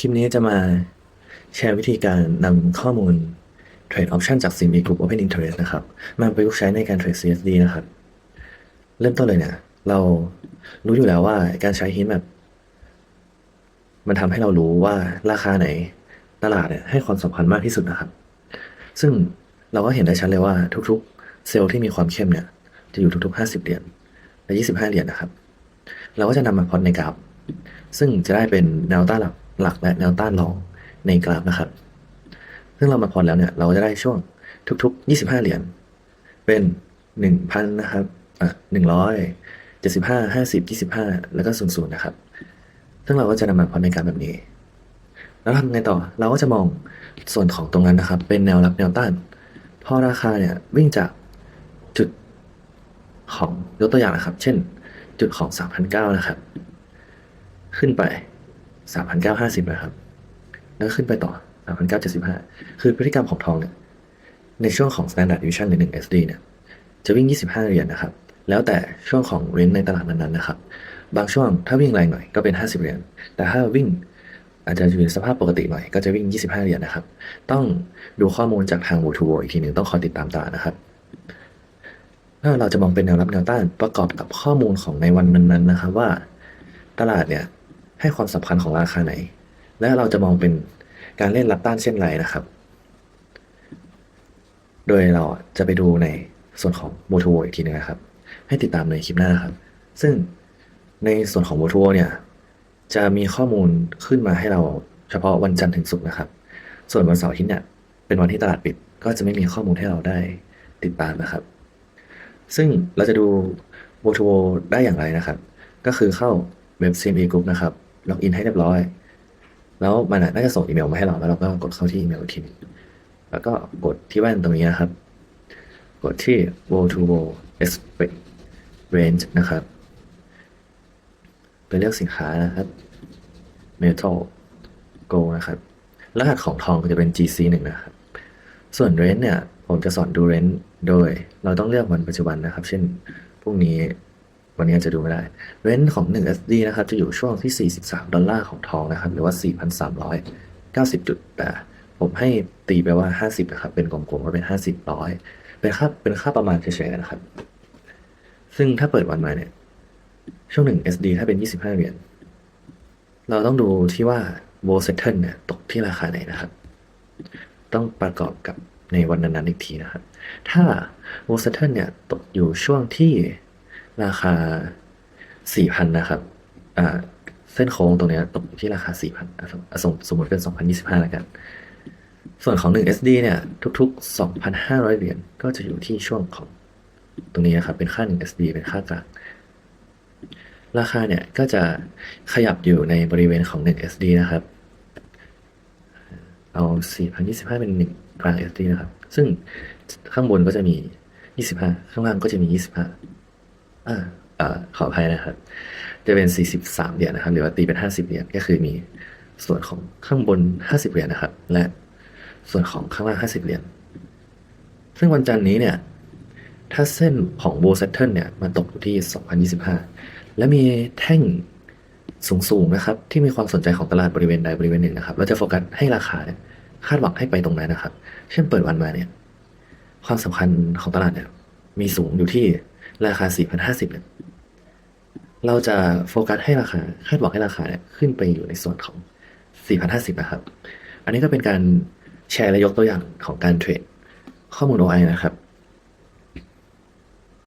คลิปนี้จะมาแชร์วิธีการนำข้อมูลเทรดออปชันจาก CME Group Open Interest นะครับ มาประยุกต์ใช้ในการเทรด CSD นะครับ เริ่มต้นเลยเนี่ย เรารู้อยู่แล้วว่าการใช้ heat map มันทำให้เรารู้ว่าราคาไหนตลาดเนี่ยให้ความสำคัญมากที่สุดนะครับ ซึ่งเราก็เห็นได้ชัดเลยว่าทุกๆ เซลล์ที่มีความเข้มเนี่ย จะอยู่ทุกๆ 50 เหรียญและ 25 เหรียญนะครับ เราก็จะนำมาพอตในกราฟซึ่งจะได้เป็นแนวต้านหลัก หลักและแนวต้านรองในกราฟนะครับ ซึ่งเรามาพอแล้วเนี่ยเราจะได้ช่วงทุก ๆ 25 เหรียญเป็น 1,000 นะครับอะ100 75 50 25 แล้วก็00นะครับ ซึ่งเราก็จะนำมาพอตในกาฟแบบนี้ แล้วทำไงต่อเราก็จะมองส่วนของตรงนั้นนะครับ เป็นแนวรับแนวต้านพอราคาเนี่ยวิ่งจากจุดของยกตัวอย่างนะครับ เช่น จุดของ3,900นะครับ ขึ้นไป 3,950นเก้าห้าสิบนะครับ แล้วขึ้นไปต่อ3,975คือพฤติกรรมของทองเนี่ย ในช่วงของ standard deviation หรือ1 SD เนี่ย จะวิ่ง 25 เหรียญนะครับ แล้วแต่ช่วงของเรนในตลาดนั้นๆนะครับ บางช่วงถ้าวิ่งแรงหน่อยก็เป็น 50 เหรียญ แต่ถ้าวิ่งอาจจะอยู่ในสภาพปกติหน่อยก็จะวิ่ง 25 เหรียญนะครับ ต้องดูข้อมูลจากทาง w o to w o อีกทีหนึ่งต้องคอยติดตามตานะครับถ้าเราจะมองเป็นแนวรับแนวต้านประกอบกับข้อมูลของในวันนั้นๆนะครับว่า ตลาดเนี่ย ให้ความสำคัญของราคาไหน และเราจะมองเป็นการเล่นรับต้านเช่นไรนะครับ โดยเราจะไปดูในส่วนของโ o ทูอีกทีหนึงนะครับ ให้ติดตามในคลิปหน้านครับ ซึ่งในส่วนของโ o ทูเนี่ย จะมีข้อมูลขึ้นมาให้เราเฉพาะวันจันทร์ถึงศุกร์นะครับ ส่วนวันเสาร์ทิตย์เนี่ยเป็นวันที่ตลาดปิด ก็จะไม่มีข้อมูลให้เราได้ติดตามนะครับ ซึ่งเราจะดู w o to w o ได้อย่างไรนะครับ ก็คือเข้าเว็บ CME Group นะครับ ล็อกอินให้เรียบร้อย แล้วมันน่าจะส่งอีเมลมาให้เรา แล้วเราก็กดเข้าที่อีเมลทีนึงแล้วก็กดที่แว่นตรงนี้นะครับ กดที่ w o to w o expect range นะครับไปเลือกสินค้านะครับ metal go นะครับ รหัสของทองก็จะเป็น GC 1นะครับ ส่วน range เนี่ย ผมจะสอนดู range โดย เราต้องเลือกวันปัจจุบันนะครับ เช่นพรุ่งนี้ วันนี้จะดูไม่ได้ range ของ1 SD นะครับ จะอยู่ช่วงที่ 43 ดอลลาร์ของทองนะครับ หรือว่า 4,390 จุดแต่ผมให้ตีไปว่า 50 นะครับ เป็นกลมๆว่าเป็น 50ร้อยเป็นค่าเป็นค่าประมาณเฉยๆนะครับ ซึ่งถ้าเปิดวันใหมาเนี่ย ช่วง 1 SD ถ้าเป็น 25 เหรียญเราต้องดูที่ว่า w o l settle เนี่ยตกที่ราคาไหนนะครับ ต้องประกอบกับในวันนั้นๆอีกทีนะครับ ถ้า w o l settle เนี่ยตกอยู่ช่วงที่ ราคา4,000นนะครับอ่าเส้นโค้งตรงนี้ตกที่ราคา4,000อะสมอะสมสมมติเป็น2025แล้วกัน ส่วนของ1 SD เนี่ย ทุกๆ2,500เหรียญก็จะอยู่ที่ช่วงของตรงนี้นะครับ เป็นค่า1 SD เป็นค่ากลางราคาเนี่ยก็จะขยับอยู่ในบริเวณของ1 SD นะครับ เอา 4,025 เป็น 1 กลาง SD นะครับ ซึ่งข้างบนก็จะมี 25 ข้างล่างก็จะมี 25 อ่าอ่าขออภัยนะครับ จะเป็น 43 เหรียญนะครับ หรือว่าตีเป็น 50 เหรียญก็คือมีส่วนของข้างบน 50 เหรียญนะครับ และส่วนของข้างล่าง 50 เหรียญซึ่งวันจันทร์นี้เนี่ย ถ้าเส้นของโบ s ซ t เทิลเนี่ยมาตกอยู่ที่ 2025 และมีแท่งสูงๆนะครับ ที่มีความสนใจของตลาดบริเวณใดบริเวณหนึ่งนะครับ เราจะโฟกัสให้ราคาเนี่ยคาดหวังให้ไปตรงนั้นนะครับ เช่นเปิดวันมาเนี่ย ความสำคัญของตลาดเนี่ย มีสูงอยู่ที่ ราคา 4,050เนี่ยเราจะโฟกัสให้ราคาคาดหวังให้ราคาเนี่ยขึ้นไปอยู่ในส่วนของ 4,050นะครับ อันนี้ก็เป็นการแชร์และยกตัวอย่างของการเทรดข้อมูล OI นะครับ